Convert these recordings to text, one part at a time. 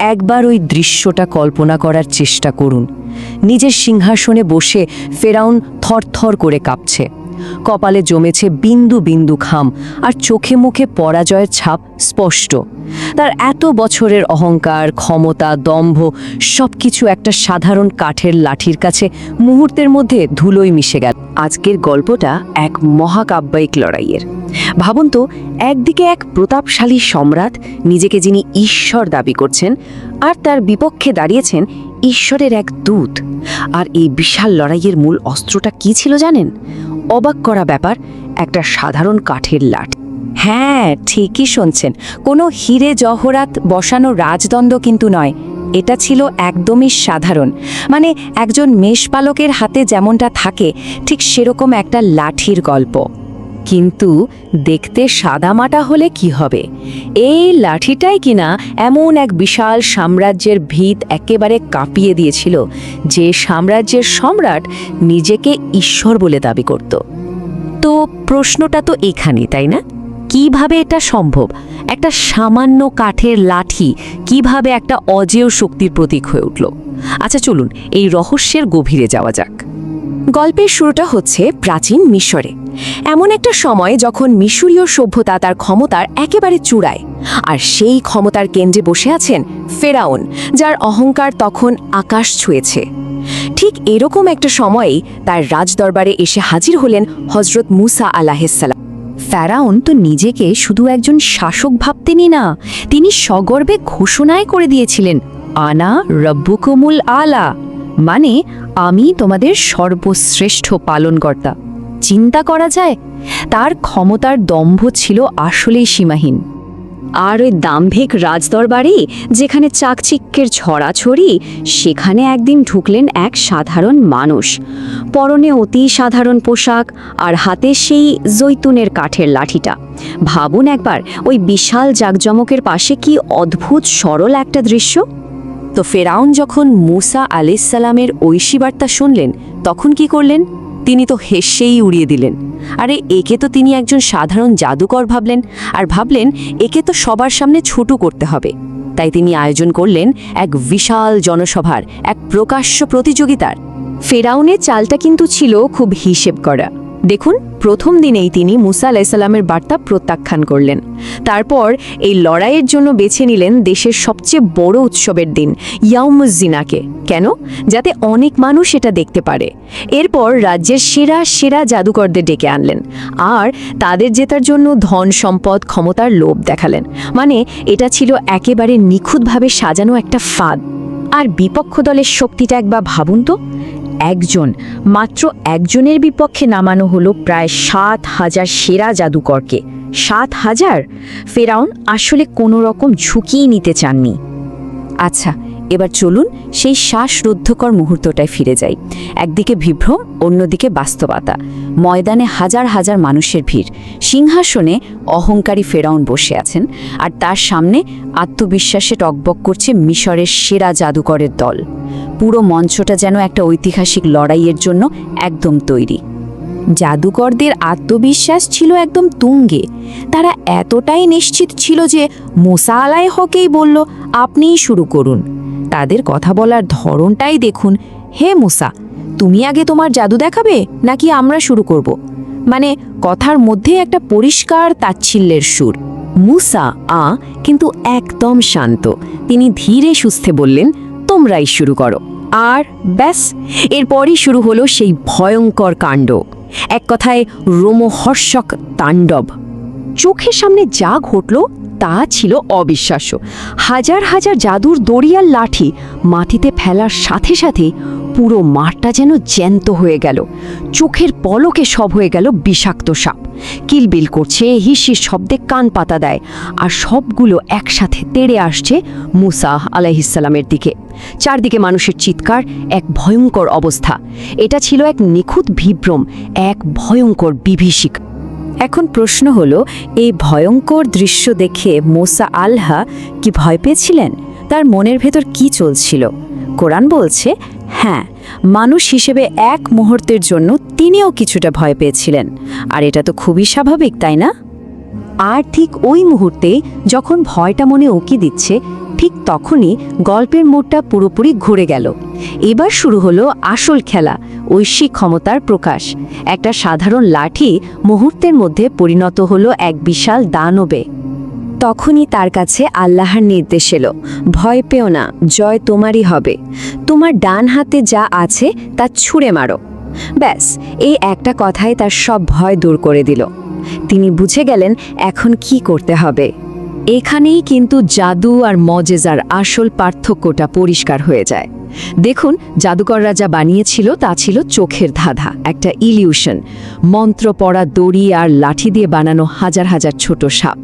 একবার ওই দৃশ্যটা কল্পনা করার চেষ্টা করুন। নিজের সিংহাসনে বসে ফেরাউন থরথর করে কাঁপছে। কপালে জমেছে বিন্দু বিন্দু খাম আর চোখে মুখে পরাজয়ের ছাপ স্পষ্ট। তার এত বছরের অহংকার, ক্ষমতা, দম্ভ সবকিছু একটা সাধারণ কাঠের লাঠির কাছে মুহূর্তের মধ্যে ধুলোয় মিশে গেল। আজকের গল্পটা এক মহাকাব্যিক লড়াইয়ের। ভাবুন তো, একদিকে এক প্রতাপশালী সম্রাট, নিজেকে যিনি ঈশ্বর দাবি করছেন, আর তার বিপক্ষে দাঁড়িয়েছেন ঈশ্বরের এক দূত। আর এই বিশাল লড়াইয়ের মূল অস্ত্রটা কি ছিল জানেন? অবাক করা ব্যাপার, একটা সাধারণ কাঠের লাঠ। হ্যাঁ ঠিকই শুনছেন। কোনো হিরে জহরাত বসানো রাজদণ্ড কিন্তু নয়। এটা ছিল একদমই সাধারণ। মানে একজন মেষপালকের হাতে যেমনটা থাকে, ঠিক সেরকম একটা লাঠির গল্প। কিন্তু দেখতে সাদামাটা হলে কি হবে? এই লাঠিটাই কিনা এমন এক বিশাল সাম্রাজ্যের ভিত একেবারে কাঁপিয়ে দিয়েছিল, যে সাম্রাজ্যের সম্রাট নিজেকে ঈশ্বর বলে দাবি করত। তো প্রশ্নটা তো এখানেই, তাই না? কীভাবে এটা সম্ভব? একটা সামান্য কাঠের লাঠি কীভাবে একটা অজেয় শক্তির প্রতীক হয়ে উঠল? আচ্ছা চলুন, এই রহস্যের গভীরে যাওয়া যাক। গল্পের শুরুটা হচ্ছে প্রাচীন মিশরে। এমন একটা সময় যখন মিশরীয় সভ্যতা তার ক্ষমতার একেবারে চূড়ায়। আর সেই ক্ষমতার কেন্দ্রে বসে আছেন ফেরাউন, যার অহংকার তখন আকাশ ছুঁয়েছে। ঠিক এরকম একটা সময়েই তার রাজদরবারে এসে হাজির হলেন হজরত মুসা আলাহিসাল্লাম ফ্যারাউন তো নিজেকে শুধু একজন শাসক ভাবতেনই না, তিনি সগর্বে ঘোষণায় করে দিয়েছিলেন, আনা রব্বুকুমুল আলা মানে আমি তোমাদের সর্বশ্রেষ্ঠ পালনকর্তা। চিন্তা করা যায়? তার ক্ষমতার দম্ভ ছিল আসলেই সীমাহীন। আর ওই দাম্ভিক রাজদরবারে যেখানে চাকচিক্যের ছড়াছড়ি, সেখানে একদিন ঢুকলেন এক সাধারণ মানুষ। পরনে অতি সাধারণ পোশাক আর হাতে সেই জৈতুনের কাঠের লাঠিটা। ভাবুন একবার, ওই বিশাল জাকজমকের পাশে কি অদ্ভুত, সরল একটা দৃশ্য? তো ফেরাউন যখন মুসা আলাইসাল্লামের ঐশী বার্তা শুনলেন, তখন কি করলেন? তিনি তো হেসেই উড়িয়ে দিলেন। আরে, একে তো তিনি একজন সাধারণ জাদুকর ভাবলেন, আর ভাবলেন একে তো সবার সামনে ছোট করতে হবে। তাই তিনি আয়োজন করলেন এক বিশাল জনসভার, এক প্রকাশ্য প্রতিযোগিতার। ফেরাউনের চালটা কিন্তু ছিল খুব হিসেব করা। দেখুন, প্রথম দিনেই তিনি মুসা আলাইসাল্লামের বার্তা প্রত্যাখ্যান করলেন। তারপর এই লড়াইয়ের জন্য বেছে নিলেন দেশের সবচেয়ে বড় উৎসবের দিন, ইয়াউমুজ্জিনাকে। কেন? যাতে অনেক মানুষ এটা দেখতে পারে। এরপর রাজ্যের সেরা সেরা জাদুকরদের ডেকে আনলেন আর তাদের জেতার জন্য ধন, সম্পদ, ক্ষমতার লোভ দেখালেন। মানে এটা ছিল একেবারে নিখুঁতভাবে সাজানো একটা ফাঁদ। আর বিপক্ষ দলের শক্তিটা একবার ভাবুন তো। একজন, মাত্র একজনের বিপক্ষে নামানো হলো প্রায় সাত হাজার সেরা জাদুকরকে। সাত হাজার? ফেরাউন আসলে কোনো রকম ঝুঁকিই নিতে চাননি। আচ্ছা এবার চলুন সেই শ্বাসরুদ্ধকর মুহূর্তটায় ফিরে যাই। একদিকে বিভ্রম, অন্যদিকে বাস্তবতা। ময়দানে হাজার হাজার মানুষের ভিড়। সিংহাসনে অহংকারী ফেরাউন বসে আছেন আর তার সামনে আত্মবিশ্বাসে টকবক করছে মিশরের সেরা জাদুকরের দল। পুরো মঞ্চটা যেন একটা ঐতিহাসিক লড়াইয়ের জন্য একদম তৈরি। জাদুকরদের আত্মবিশ্বাস ছিল একদম তুঙ্গে। তারা এতটাই নিশ্চিত ছিল যে মোসা আলাই হকেই বলল, আপনিই শুরু করুন। তাদের কথা বলার ধরনটাই দেখুন। হে মুসা, তুমি আগে তোমার জাদু দেখাবে, নাকি আমরা শুরু করব? মানে কথার মধ্যে একটা পরিষ্কার তাচ্ছিল্যের সুর। মুসা, আ, কিন্তু একদম শান্ত। তিনি ধীরে সুস্থে বললেন, তোমরাই শুরু করো। আর ব্যাস, এরপরই শুরু হলো সেই ভয়ঙ্কর কাণ্ড। এক কথায় রোমহর্ষক তাণ্ডব। চোখের সামনে যা ঘটল, তা ছিল অবিশ্বাস্য। হাজার হাজার জাদুর দড়িয়ার লাঠি মাটিতে ফেলার সাথে সাথে পুরো মাঠটা যেন জ্যান্ত হয়ে গেল। চোখের পলকে সব হয়ে গেল বিষাক্ত সাপ। কিলবিল করছে, হিসির শব্দে কান পাতা দেয়, আর সবগুলো একসাথে তেড়ে আসছে মুসা আলাইহিসাল্লামের দিকে। চারদিকে মানুষের চিৎকার, এক ভয়ঙ্কর অবস্থা। এটা ছিল এক নিখুঁত বিভ্রম, এক ভয়ঙ্কর বিভীষিক। এখন প্রশ্ন হলো, এই ভয়ঙ্কর দৃশ্য দেখে মোসা আলহা কি ভয় পেয়েছিলেন? তার মনের ভেতর কি চলছিল? কোরআন বলছে হ্যাঁ মানুষ হিসেবে এক মুহূর্তের জন্য তিনিও কিছুটা ভয় পেয়েছিলেন। আর এটা তো খুবই স্বাভাবিক, তাই না? আর ঠিক ওই মুহূর্তে যখন ভয়টা মনে উকি দিচ্ছে, ঠিক তখনই গল্পের মোড়টা পুরোপুরি ঘুরে গেল। এবার শুরু হলো আসল খেলা ঐশিক ক্ষমতার প্রকাশ। একটা সাধারণ লাঠি মুহূর্তের মধ্যে পরিণত হলো এক বিশাল দানবে। তখনই তার কাছে আল্লাহর নির্দেশ এলো, ভয় পেও না, জয় তোমারই হবে। তোমার ডান হাতে যা আছে, তা ছুঁড়ে মারো। ব্যাস, এই একটা কথাই তার সব ভয় দূর করে দিল। তিনি বুঝে গেলেন এখন কি করতে হবে। এখানেই কিন্তু জাদু আর মজেজার আসল পার্থক্যটা পরিষ্কার হয়ে যায়। দেখুন, জাদুকররা যা বানিয়েছিল, তা ছিল চোখের ধাঁধা, একটা ইলিউশন। মন্ত্র পড়া দড়ি আর লাঠি দিয়ে বানানো হাজার হাজার ছোট সাপ।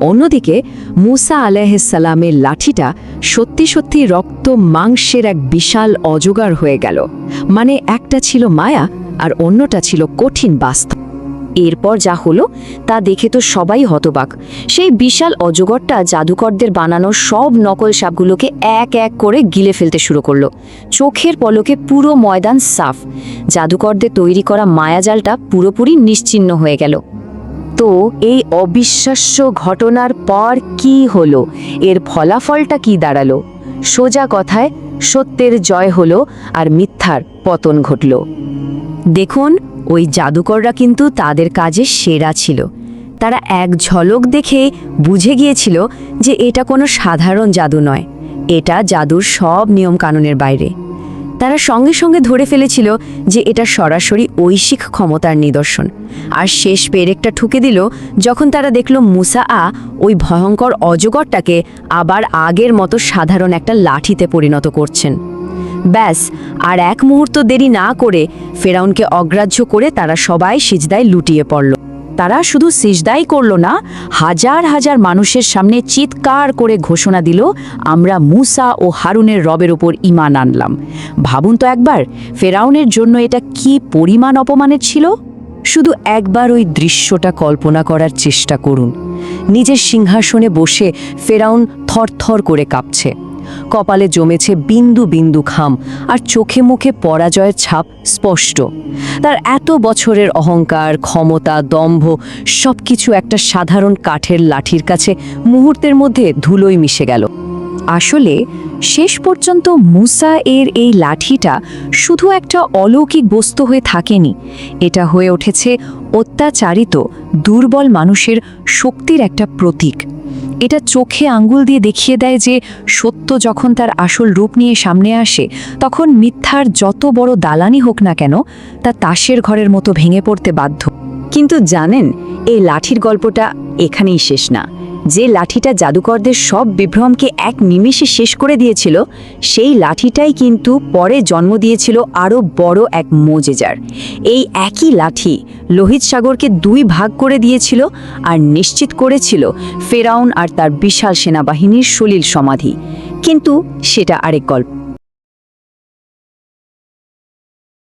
অন্যদিকে, মুসা আলাইসাল্লামের লাঠিটা সত্যি সত্যি রক্ত মাংসের এক বিশাল অজগার হয়ে গেল। মানে একটা ছিল মায়া আর অন্যটা ছিল কঠিন বাস্তব এরপর যা হলো, তা দেখে তো সবাই হতবাক। সেই বিশাল অজগরটা জাদুকরদের বানানো সব নকল সাপগুলোকে এক এক করে গিলে ফেলতে শুরু করল। চোখের পলকে পুরো ময়দান সাফ। জাদুকরদের তৈরি করা মায়াজালটা পুরোপুরি নিশ্চিহ্ন হয়ে গেল। তো এই অবিশ্বাস্য ঘটনার পর কি হলো? এর ফলাফলটা কি দাঁড়াল? সোজা কথায় সত্যের জয় হলো আর মিথ্যার পতন ঘটল। দেখুন, ওই জাদুকররা কিন্তু তাদের কাজে সেরা ছিল। তারা এক ঝলক দেখে বুঝে গিয়েছিল যে এটা কোনো সাধারণ জাদু নয়। এটা জাদুর সব নিয়মকানুনের বাইরে। তারা সঙ্গে সঙ্গে ধরে ফেলেছিল যে এটা সরাসরি ঐশিক ক্ষমতার নিদর্শন। আর শেষ পেরেকটা ঠুকে দিল যখন তারা দেখল মুসা আ ওই ভয়ঙ্কর অজগরটাকে আবার আগের মতো সাধারণ একটা লাঠিতে পরিণত করছেন। ব্যাস, আর এক মুহূর্ত দেরি না করে ফেরাউনকে অগ্রাহ্য করে তারা সবাই সিজদায় লুটিয়ে পড়ল। তারা শুধু সিজদাই করল না, হাজার হাজার মানুষের সামনে চিৎকার করে ঘোষণা দিল, আমরা মুসা ও হারুনের রবের ওপর ইমান আনলাম। ভাবুন তো একবার, ফেরাউনের জন্য এটা কি পরিমাণ অপমানের ছিল? শুধু একবার ওই দৃশ্যটা কল্পনা করার চেষ্টা করুন। নিজের সিংহাসনে বসে ফেরাউন থরথর করে কাঁপছে। কপালে জমেছে বিন্দু বিন্দু খাম, আর চোখে মুখে পরাজয়ের ছাপ স্পষ্ট। তার এত বছরের অহংকার, ক্ষমতা, দম্ভ, সবকিছু একটা সাধারণ কাঠের লাঠির কাছে মুহূর্তের মধ্যে ধুলোয় মিশে গেল। আসলে শেষ পর্যন্ত মুসা এর এই লাঠিটা শুধু একটা অলৌকিক বস্তু হয়ে থাকেনি। এটা হয়ে উঠেছে অত্যাচারিত, দুর্বল মানুষের শক্তির একটা প্রতীক। এটা চোখে আঙ্গুল দিয়ে দেখিয়ে দেয় যে সত্য যখন তার আসল রূপ নিয়ে সামনে আসে, তখন মিথ্যার যত বড় দালানি হোক না কেন, তা তাসের ঘরের মতো ভেঙে পড়তে বাধ্য। কিন্তু জানেন, এই লাঠির গল্পটা এখানেই শেষ না। যে লাঠিটা জাদুকরদের সব বিভ্রমকে এক নিমেষে শেষ করে দিয়েছিল, সেই লাঠিটাই কিন্তু পরে জন্ম দিয়েছিল আরও বড় এক মোজেজার। এই একই লাঠি লোহিত সাগরকে দুই ভাগ করে দিয়েছিল আর নিশ্চিত করেছিল ফেরাউন আর তার বিশাল সেনাবাহিনীর সলিল সমাধি। কিন্তু সেটা আরেক গল্প।